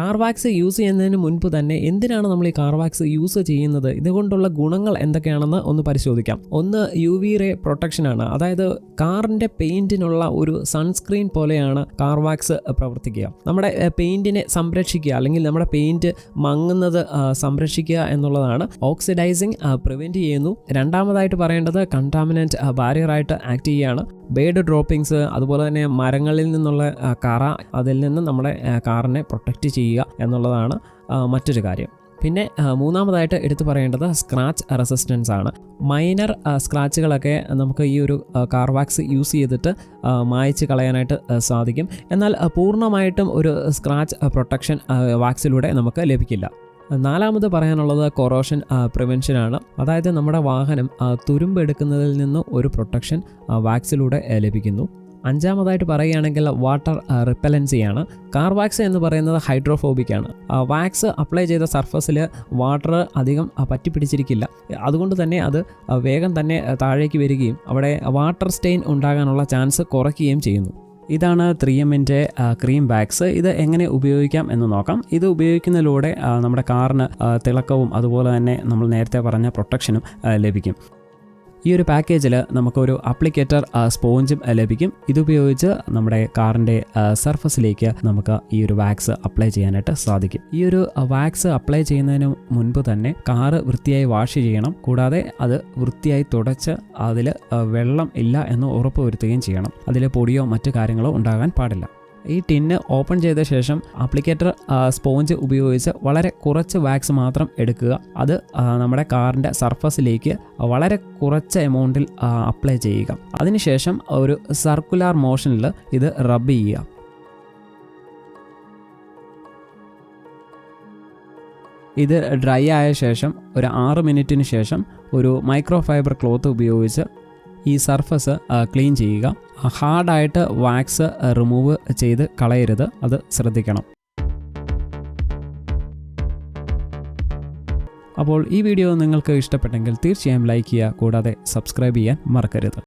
കാർവാക്സ് use ചെയ്യുന്നതിന് മുൻപ് തന്നെ എന്തിനാണ് നമ്മൾ ഈ കാർവാക്സ് യൂസ് ചെയ്യുന്നത്? ഇതുകൊണ്ടുള്ള ഗുണങ്ങൾ എന്തൊക്കെയാണെന്ന് ഒന്ന് പരിശോധിക്കാം. ഒന്ന് യു വി റേ പ്രൊട്ടക്ഷനാണ് അതായത് കാറിന്റെ പെയിന്റിനുള്ള ഒരു സൺസ്ക്രീൻ പോലെയാണ് കാർവാക്സ് പ്രവർത്തിക്കുക. നമ്മുടെ പെയിന്റിനെ സംരക്ഷിക്കുക അല്ലെങ്കിൽ നമ്മുടെ പെയിന്റ് മങ്ങുന്നത് സംരക്ഷിക്കുക എന്നുള്ളതാണ്. ഓക്സിഡൈസിങ് പ്രിവെന്റ് ചെയ്യുന്നു. രണ്ടാമതായിട്ട് പറയേണ്ടത് കണ്ടാമിനന്റ് ബാരിയറായിട്ട് ആക്ട് ചെയ്യുകയാണ്. ബേഡ് ഡ്രോപ്പിങ്സ് അതുപോലെ തന്നെ മരങ്ങളിൽ നിന്നുള്ള കറ അതിൽ നിന്ന് നമ്മുടെ കാറിനെ പ്രൊട്ടക്റ്റ് ചെയ്യുക എന്നുള്ളതാണ് മറ്റൊരു കാര്യം. പിന്നെ മൂന്നാമതായിട്ട് എടുത്തു പറയേണ്ടത് സ്ക്രാച്ച് റെസിസ്റ്റൻസ് ആണ്. മൈനർ സ്ക്രാച്ചുകളൊക്കെ നമുക്ക് ഈ ഒരു കാർ വാക്സ് യൂസ് ചെയ്തിട്ട് മായ്ച്ച് കളയാനായിട്ട് സാധിക്കും. എന്നാൽ പൂർണമായിട്ടും ഒരു സ്ക്രാച്ച് പ്രൊട്ടക്ഷൻ വാക്സിലൂടെ നമുക്ക് ലഭിക്കില്ല. നാലാമത് പറയാനുള്ളത് കൊറോഷൻ പ്രിവെൻഷനാണ് അതായത് നമ്മുടെ വാഹനം തുരുമ്പെടുക്കുന്നതിൽ നിന്ന് ഒരു പ്രൊട്ടക്ഷൻ വാക്സിലൂടെ ലഭിക്കുന്നു. അഞ്ചാമതായിട്ട് പറയുകയാണെങ്കിൽ വാട്ടർ റിപ്പലൻസിയാണ് കാർ വാക്സ് എന്ന് പറയുന്നത് ഹൈഡ്രോഫോബിക് ആണ്. വാക്സ് അപ്ലൈ ചെയ്ത സർഫസിൽ വാട്ടർ അധികം പറ്റി പറ്റിപ്പിടിച്ചിരിക്കില്ല. അതുകൊണ്ട് തന്നെ അത് വേഗം തന്നെ താഴേക്ക് വരികയും അവിടെ വാട്ടർ സ്റ്റെയിൻ ഉണ്ടാകാനുള്ള ചാൻസ് കുറയ്ക്കുകയും ചെയ്യുന്നു. ഇതാണ് ത്രീ എമ്മിന്റെ ക്രീം ബാഗ്സ് ഇത് എങ്ങനെ ഉപയോഗിക്കാം എന്ന് നോക്കാം. ഇത് ഉപയോഗിക്കുന്നതിലൂടെ നമ്മുടെ കാറിന് തിളക്കവും അതുപോലെ തന്നെ നമ്മൾ നേരത്തെ പറഞ്ഞ പ്രൊട്ടക്ഷനും ലഭിക്കും. ഈ ഒരു പാക്കേജിൽ നമുക്കൊരു അപ്ലിക്കേറ്റർ സ്പോഞ്ചും ലഭിക്കും. ഇതുപയോഗിച്ച് നമ്മുടെ കാറിന്റെ സർഫസിലേക്ക് നമുക്ക് ഈ ഒരു വാക്സ് അപ്ലൈ ചെയ്യാനായിട്ട് സാധിക്കും. ഈ ഒരു വാക്സ് അപ്ലൈ ചെയ്യുന്നതിന് മുൻപ് തന്നെ കാറ് വൃത്തിയായി വാഷ് ചെയ്യണം. കൂടാതെ അത് വൃത്തിയായി തുടച്ച് അതിൽ വെള്ളം ഇല്ല എന്ന് ഉറപ്പുവരുത്തുകയും ചെയ്യണം. അതിൽ പൊടിയോ മറ്റു കാര്യങ്ങളോ ഉണ്ടാകാൻ പാടില്ല. ഈ ടിന്ന് ഓപ്പൺ ചെയ്ത ശേഷം ആപ്ലിക്കേറ്റർ സ്പോഞ്ച് ഉപയോഗിച്ച് വളരെ കുറച്ച് വാക്സ് മാത്രം എടുക്കുക. അത് നമ്മുടെ കാറിന്റെ സർഫസിലേക്ക് വളരെ കുറച്ച് എമൗണ്ടിൽ അപ്ലൈ ചെയ്യുക. അതിനുശേഷം ഒരു സർക്കുലാർ മോഷനിൽ ഇത് റബ്ബ് ചെയ്യുക. ഇത് ഡ്രൈ ആയ ശേഷം ഒരു ആറ് മിനിറ്റിന് ശേഷം ഒരു മൈക്രോ ഫൈബർ ക്ലോത്ത് ഉപയോഗിച്ച് ഈ സർഫസ് ക്ലീൻ ചെയ്യുക. ഹാർഡായിട്ട് വാക്സ് റിമൂവ് ചെയ്ത് കളയരുത്. അത് ശ്രദ്ധിക്കണം. അപ്പോൾ ഈ വീഡിയോ നിങ്ങൾക്ക് ഇഷ്ടപ്പെട്ടെങ്കിൽ തീർച്ചയായും ലൈക്ക് ചെയ്യുക കൂടാതെ സബ്സ്ക്രൈബ് ചെയ്യാൻ മറക്കരുത്.